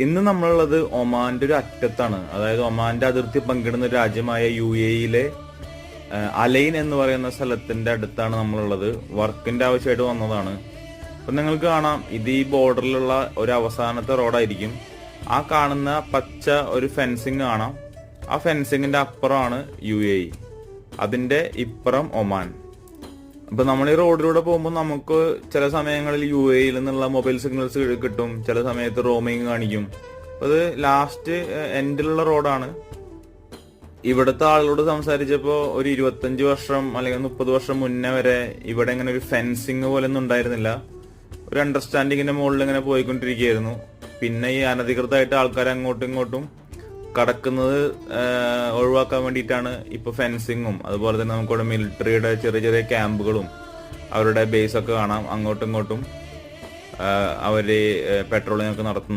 ഇന്ന് നമ്മളുള്ളത് ഒമാന്റെ ഒരു അറ്റത്താണ്. അതായത് ഒമാന്റെ അതിർത്തി പങ്കിടുന്ന രാജ്യമായ യു എയിലെ അലൈൻ എന്ന് പറയുന്ന സ്ഥലത്തിന്റെ അടുത്താണ് നമ്മളുള്ളത്. വർക്കിന്റെ ആവശ്യമായിട്ട് വന്നതാണ്. അപ്പൊ നിങ്ങൾക്ക് കാണാം ഇത് ഈ ബോർഡറിലുള്ള ഒരു അവസാനത്തെ റോഡായിരിക്കും. ആ കാണുന്ന പച്ച ഒരു ഫെൻസിങ് കാണാം. ആ ഫെൻസിങ്ങിന്റെ അപ്പുറമാണ് യു എ അതിന്റെ ഇപ്പുറം ഒമാൻ. അപ്പൊ നമ്മൾ ഈ റോഡിലൂടെ പോകുമ്പോൾ നമുക്ക് ചില സമയങ്ങളിൽ യു എയിൽ നിന്നുള്ള മൊബൈൽ സിഗ്നൽസ് കിട്ടും. ചില സമയത്ത് റോമിങ് കാണിക്കും. അത് ലാസ്റ്റ് എൻഡിലുള്ള റോഡാണ്. ഇവിടുത്തെ ആളുകളോട് സംസാരിച്ചപ്പോ ഒരു ഇരുപത്തഞ്ച് വർഷം അല്ലെങ്കിൽ മുപ്പത് വർഷം മുന്നേ വരെ ഇവിടെ ഇങ്ങനെ ഒരു ഫെൻസിങ് പോലെ ഒന്നും ഉണ്ടായിരുന്നില്ല. ഒരു അണ്ടർസ്റ്റാൻഡിങ്ങിന്റെ മുകളിൽ ഇങ്ങനെ പോയിക്കൊണ്ടിരിക്കുകയായിരുന്നു. പിന്നെ ഈ അനധികൃതമായിട്ട് ആൾക്കാർ അങ്ങോട്ടും ഇങ്ങോട്ടും കടക്കുന്നത് ഒഴിവാക്കാൻ വേണ്ടിയിട്ടാണ് ഇപ്പൊ ഫെൻസിങ്ങും. അതുപോലെ തന്നെ നമുക്കിവിടെ മിലിറ്ററിയുടെ ചെറിയ ചെറിയ ക്യാമ്പുകളും അവരുടെ ബേസ് ഒക്കെ കാണാം അങ്ങോട്ടും ഇങ്ങോട്ടും. അവർ പെട്രോളിംഗ് ഒക്കെ നടത്തുന്നുണ്ട്.